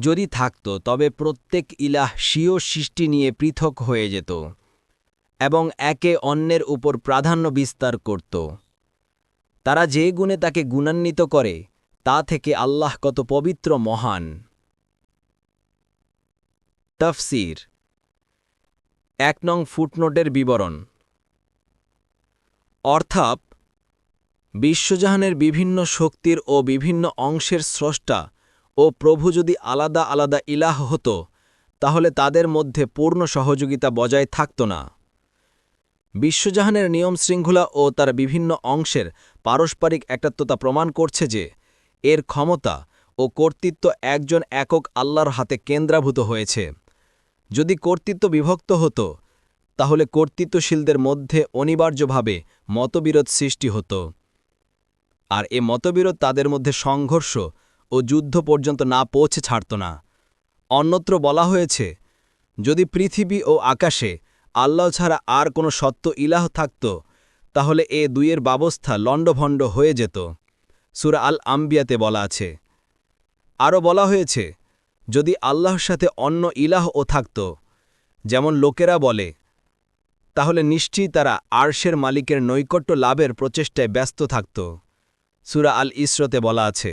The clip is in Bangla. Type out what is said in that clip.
যদি থাকত, তবে প্রত্যেক ইলাহ স্বীয় সৃষ্টি নিয়ে পৃথক হয়ে যেত এবং একে অন্যের উপর প্রাধান্য বিস্তার করত। তারা যে গুণে তাকে গুণান্বিত করে, তা থেকে আল্লাহ কত পবিত্র মহান। তফসির এক নং ফুটনোটের বিবরণ। অর্থাৎ, বিশ্বজাহানের বিভিন্ন শক্তির ও বিভিন্ন অংশের স্রষ্টা ও প্রভু যদি আলাদা আলাদা ইলাহ হতো, তাহলে তাদের মধ্যে পূর্ণ সহযোগিতা বজায় থাকত না। বিশ্বজাহানের নিয়ম শৃঙ্খলা ও তার বিভিন্ন অংশের পারস্পরিক একাত্মতা প্রমাণ করছে যে, এর ক্ষমতা ও কর্তৃত্ব একজন একক আল্লাহর হাতে কেন্দ্রাভূত হয়েছে। যদি কর্তৃত্ব বিভক্ত হতো, তাহলে কর্তৃত্বশীলদের মধ্যে অনিবার্যভাবে মতবিরোধ সৃষ্টি হতো। আর এ মতবিরোধ তাদের মধ্যে সংঘর্ষ ও যুদ্ধ পর্যন্ত না পৌঁছে ছাড়ত না। অন্যত্র বলা হয়েছে, যদি পৃথিবী ও আকাশে আল্লাহ ছাড়া আর কোনো সত্য ইলাহ থাকত, তাহলে এ দুইয়ের ব্যবস্থা লণ্ডভণ্ড হয়ে যেত। সুরা আল আম্বিয়াতে বলা আছে। আরও বলা হয়েছে, যদি আল্লাহর সাথে অন্য ইলাহ ও থাকত, যেমন লোকেরা বলে, তাহলে নিশ্চয়ই তারা আরশের মালিকের নৈকট্য লাভের প্রচেষ্টায় ব্যস্ত থাকত। সুরা আল ইসরতে বলা আছে